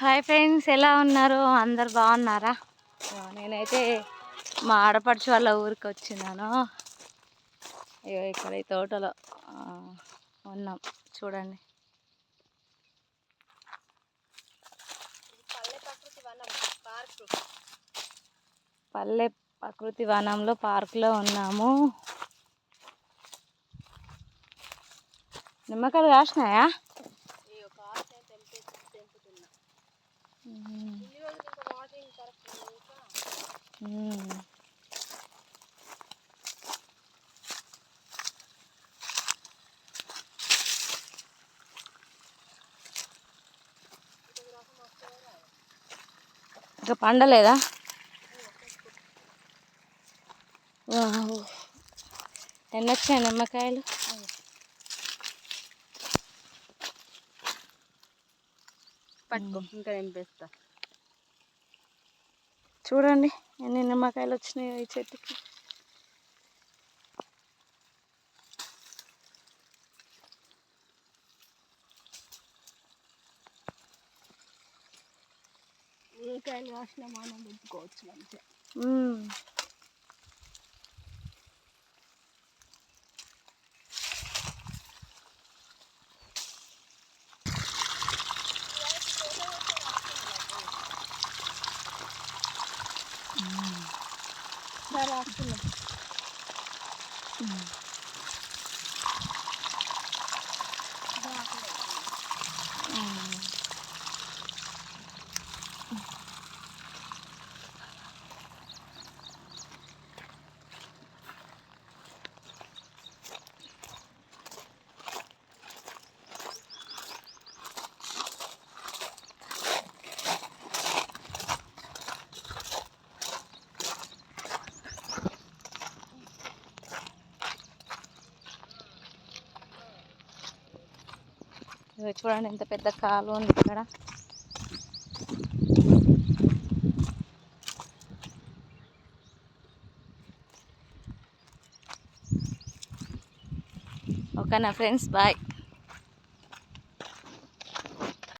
Hi friends ఎలా ఉన్నారు? అందరు బాగున్నారా? నేనైతే మా ఆడపడుచు వాళ్ళ ఊరికి వచ్చినాను. ఇగో ఇక్కడ ఈ తోటలో ఉన్నాం. చూడండి. పల్లె ప్రకృతి వనంలో పార్కులో ఉన్నాము. నిమ్మకాయలు కాసినాయా? ఇంకా పండలేదా వావ్. నిమ్మకాయలు పట్టుకో ఇంకా తెంపేస్తా చూడండి ఎన్ని నిమ్మకాయలు వచ్చినాయో ఈ చెట్టుకి. ఉల్లికాయలు కాసిన మనం పెట్టుకోవచ్చు మంచిగా Hmm. Daraltılır. Hmm. చూడండి ఎంత పెద్ద కాలు ఉంది ఇక్కడ. ఓకేనా ఫ్రెండ్స్ బాయ్.